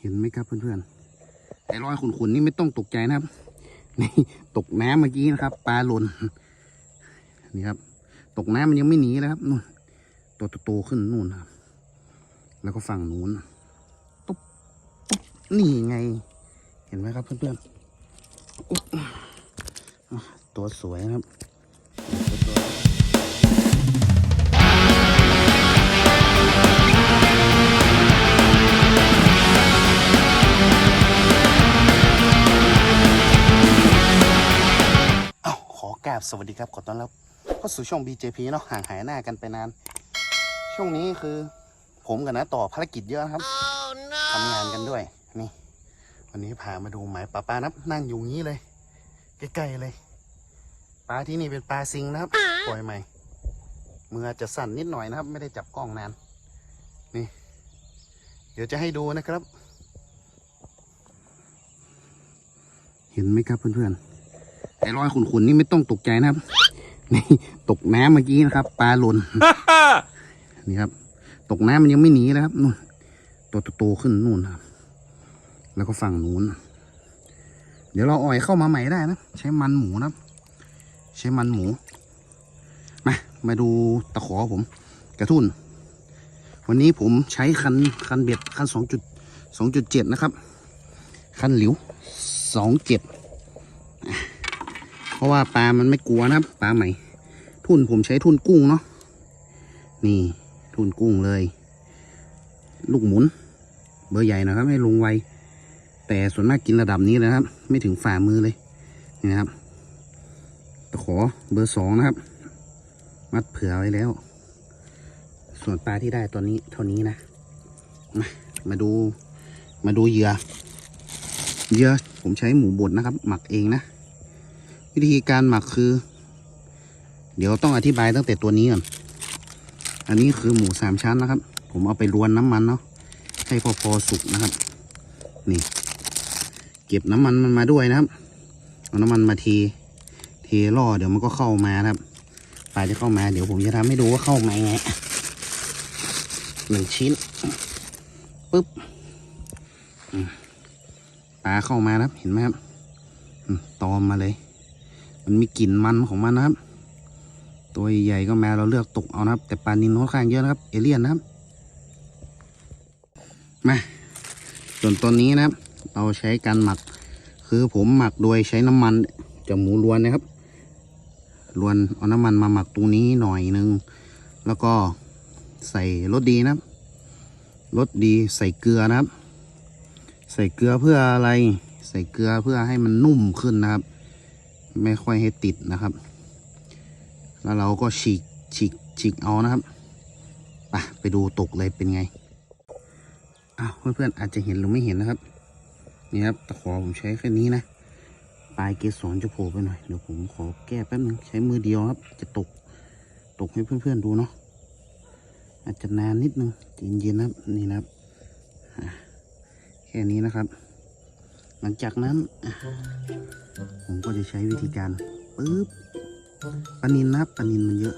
เห็นไหมครับเพื่อนๆไอ้รอยขุนๆนี่ไม่ต้องตกใจนะครับ นี่ตกน้ำเมื่อกี้นะครับ ปลาหล่นนี่ครับ ตกน้ำมันยังไม่หนีนะครับนู่นตัวโตขึ้นนู่นครับ แล้วก็ฝั่งนู้นตุ๊บตุ๊บนี่ไง เห็นไหมครับเพื่อนๆอุ๊บอะตัวสวยนะครับ บสวัสดีครับขอต้อนรับเข้าสู่ช่อง BJP เนาะห่างหายหน้ากันไปนาน ช่วงนี้คือผมกับน้าต่อภารกิจเยอะนะครับทำงานกันด้วยนี่ วันนี้พามาดูหมายปลาปลานับนั่งอยู่งี้เลยใกล้ๆเลยปลาที่นี่เป็นปลาซิงนะครับปล่อยใหม่มืออจจะสั่นนิดหน่อยนะครับ ไม่ได้จับกล้องนานนี่ เดี๋ยวจะให้ดูนะครับ เห็นไหมครับเพื่อนๆ ไอ้รอยขุนๆนี่ไม่ต้องตกใจนะครับนี่ตกน้ำเมื่อกี้นะครับ ปลาหล่นนี่ครับ ตกน้ำมันยังไม่หนีนะครับนู่นตัวโตขึ้นนู่นครับ แล้วก็ฝั่งนู้น เดี๋ยวเราอ่อยเข้ามาใหม่ได้นะ ใช้มันหมูนะครับใช้มันหมู มามาดูตะขอผม กระทุนวันนี้ผมใช้คันคันเบ็ดคันสองจุดสองจุดเจ็ดนะครับ คันหลิวสองเจ็ด ราะว่าปลามันไม่กลัวนะครับปลาใหม่ ทุนผมใช้ทุนกุ้งเนาะนี่ ทุนกุ้งเลย ลูกหมุน เบอร์ใหญ่นะครับให้ลงไวแต่ส่วนมากกินระดับนี้เลยนะครับ ไม่ถึงฝ่ามือเลยนี่นะครับตะขอเบอร์สองนะครับ มัดเผื่อไว้แล้ว ส่วนปลาที่ได้ตอนนี้เท่านี้นะมามาดูมาดูเหยื่อเหยื่อผมใช้หมูบดนะครับ หมักเองนะ วิธีการหมักคือ เดี๋ยวต้องอธิบายตั้งแต่ตัวนี้ก่อน อันนี้คือหมูสามชั้นนะครับ ผมเอาไปรวนน้ำมันเนาะให้พอพอสุกนะครับ นี่ เก็บน้ำมันมันมาด้วยนะครับเอาน้ำมันมาเทเทล่อเดี๋ยวมันก็เข้ามานะครับปลาจะเข้ามา เดี๋ยวผมจะทำให้ดูว่าเข้ามาไงหนึ่งชิ้นปึ๊บปลาเข้ามานะครับ เห็นไหมครับตอมมาเลย มันมีกลิ่นมันของมันนะครับ ตัวใหญ่ก็แมาเราเลือกตกเอานะครับ แต่ปลานินค่อนข้างเยอะนะครับ เอเลี่ยนนะครับ มา ส่วนตัวนี้นะครับ เราใช้การหมัก คือผมหมักโดยใช้น้ำมันจากหมูล้วนนะครับล้วนเอาน้ำมันมาหมักตรงนี้หน่อยนึง แล้วก็ใส่รสดีนะครับรสดีใส่เกลือนะครับ ใส่เกลือเพื่ออะไร ใส่เกลือเพื่อให้มันนุ่มขึ้นนะครับ ไม่ค่อยให้ติดนะครับ แล้วเราก็ฉีกฉีกฉีกเอานะครับไปไปดูตกเลยเป็นไงอ้าวเพื่อนๆอาจจะเห็นหรือไม่เห็นนะครับ นี่ครับตะขอผมใช้แค่นี้นะปลายเกสรจะโผล่ไปหน่อยเดี๋ยวผมขอแก้แป๊บนึงใช้มือเดียวครับ จะตกตกให้เพื่อนๆดูเนาะอาจจะนานนิดนึงเย็นๆนะครับนี่นะครับแค่นี้นะครับ หลังจากนั้น ผมก็จะใช้วิธีการปึ๊บปนินนับปนินมันเยอะ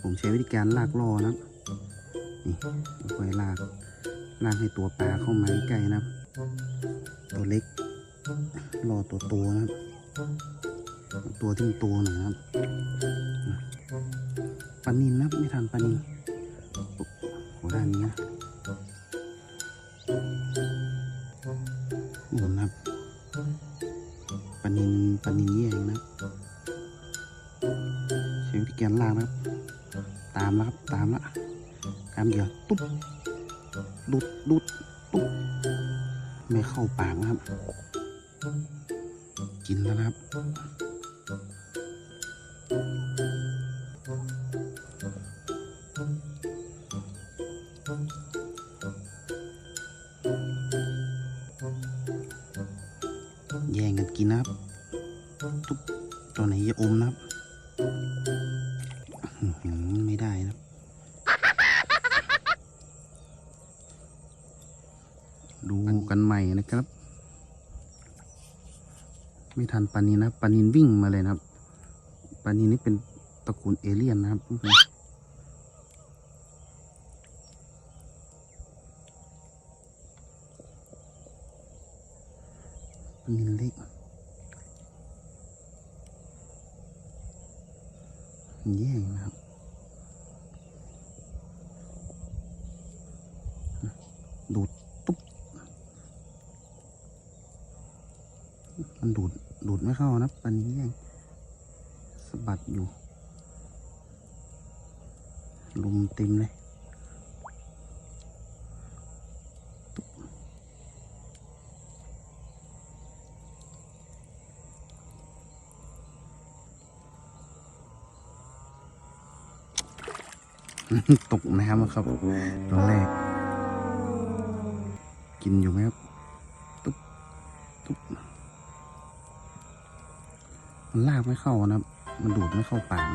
ผมใช้วิธีการลากล่อนะนี่ค่อยลากลากให้ตัวปลาเข้ามาใกล้นะตัวเล็กรอตัวโตนะครับ ตัวที่มันโตหน่อยนะครับปนินนับไม่ทันปนินโหด้านนี้นะ ลานินปลานินแยงนะครับใช้วิธีการลากนะครับ ตามแล้วครับ ตามแล้วตามเหยื่อตุ๊บดุดดุดตุ๊บไม่เข้าปากนะครับ กินแล้วนะครับแย่งกันกินนะครับ อมนะครับ ไม่ได้นะครับดูกันใหม่นะครับ ไม่ทันปานินนะปานินวิ่งมาเลยนะครับปานินนี่เป็นตระกูลเอเลี่ยนนะครับเพื่อนๆ ปลานินเล็ก แย่งนะครับดูดตุ๊บมันดูด ดูดไม่เข้านะปลานี้แย่งสะบัดอยู่ ลุมเต็มเลย ตกน้ำอะครับตอนแรก กินอยู่ไหมครับตุ๊บตุ๊บมันลากไม่เข้านะครับ มันดูดไม่เข้าปาก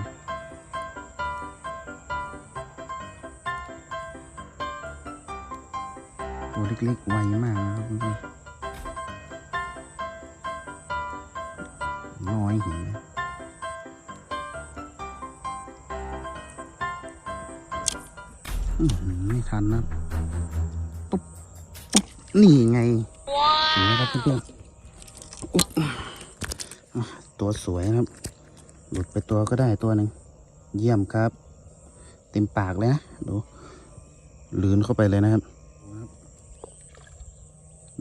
ตัวเล็กๆไวมากนะครับนๆน้อยเห็นไหม ไม่ทันนะตุ๊บตุ๊บนี่ไงเห็นไหมครับเพื่อนๆตัวสวยนะครับ หลุดไปตัวก็ได้ตัวหนึ่งเยี่ยมครับ เต็มปากเลยนะดูลืนเข้าไปเลยนะครับ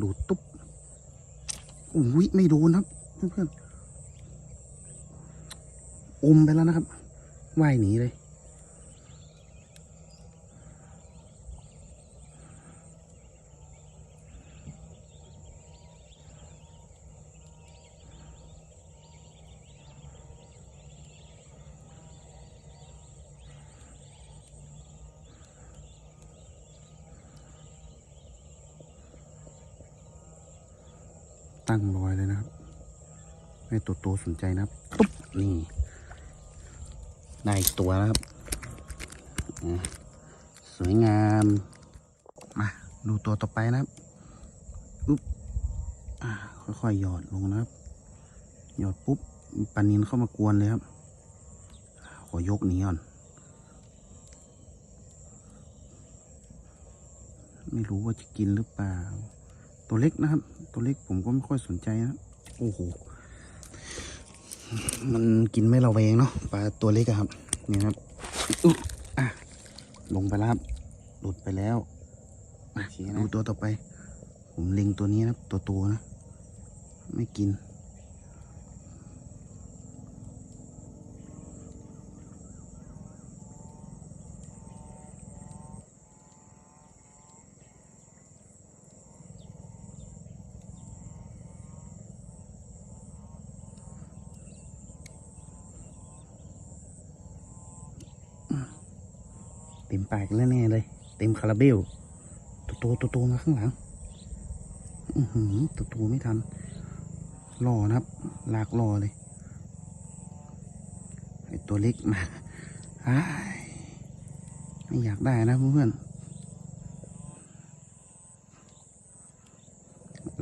ดูตุ๊บอุ้ยไม่โดนครับเพื่อนๆอมไปแล้วนะครับว่ายหนีเลย ตั้งรอยเลยนะครับให้ตัวโตสนใจนะครับตุ๊บนี่ได้อีกตัวแล้วครับสวยงามมาดูตัวต่อไปนะครับอุ๊บค่อยๆหยอดลงนะครับ หยอดปุ๊บปลานินเข้ามากวนเลยครับ ขอยกหนีก่อน ไม่รู้ว่าจะกินหรือเปล่า ตัวเล็กนะครับ ตัวเล็กผมก็ไม่ค่อยสนใจนะโอ้โหมันกินไม่ระแวงเนาะปลาตัวเล็กครับนี่ครับอุ๊อะลงไปแล้วครับหลุดไปแล้วดูตัวต่อไป ผมเล็งตัวนี้นะตัวตัวนะ ไม่กิน เต็มปากแล้วแน่เลย เต็มคาราเบลตัวโตตัวโตมาข้างหลังอือหือตัวโตไม่ทันรอนะครับลากรอเลยไอตัวเล็กมาอ้ไม่อยากได้นะเพื่อนๆ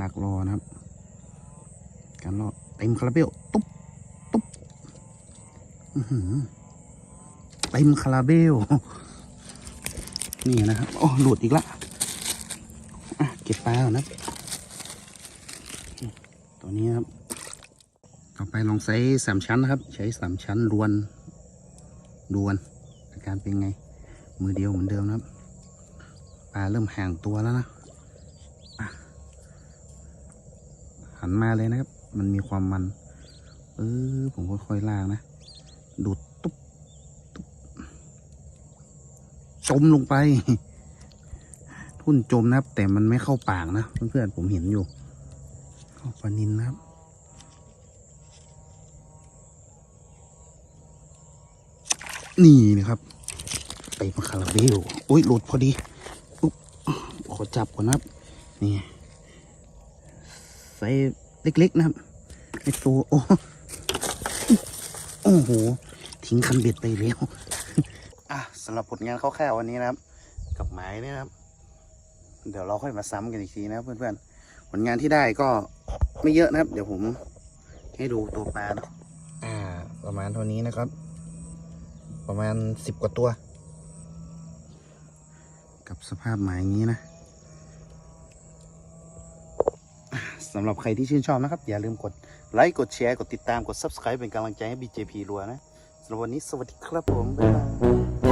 ลากรอนะครับ การรอเต็มคาราเบลตุ๊บตุ๊บอือหือเต็มคาราเบล นี่นะครับ โอ้หลุดอีกละเก็บปลาก่อนนะ ตัวนี้ครับ ต่อไปลองใช้สามชั้นนะครับ ใช้สามชั้นรวนดวนอาการเป็นไง มือเดียวเหมือนเดิมนะครับ ปลาเริ่มห่างตัวแล้วนะอะหันมาเลยนะครับ มันมีความมัน เออผมค่อยๆลากนะ ดูดตุ๊บ จมลงไป ทุ่นจมนะครับ แต่มันไม่เข้าปากนะเพื่อนๆผมเห็นอยู่เข้าปลานินนะครับนี่นะครับเต็มคาราเบลโอ้ยหลุดพอดีอุ๊บขอจับก่อนนะครับ นี่ไซส์เล็ก ๆ นะครับไอตัวโอ้โอ้โห ทิ้งคันเบ็ดไปแล้ว อะสำหรับผลงานคร่าวๆวันนี้นะครับ กับไม้นี่นะครับ เดี๋ยวเราค่อยมาซ้ำกันอีกทีนะเพื่อนๆผลงานที่ได้ก็ไม่เยอะนะครับ เดี๋ยวผมให้ดูตัวแปลนะอ่า ประมาณเท่านี้นะครับ ประมาณสิบกว่าตัว กับสภาพไม้นี้นะสำหรับใครที่ชื่นชอบนะครับ อย่าลืมกดไลค์กดแชร์ กดติดตามกด Subscribe เป็นกำลังใจให้ BJP รัวนะ สำหรับวันนี้สวัสดีครับผมบ๊ายบาย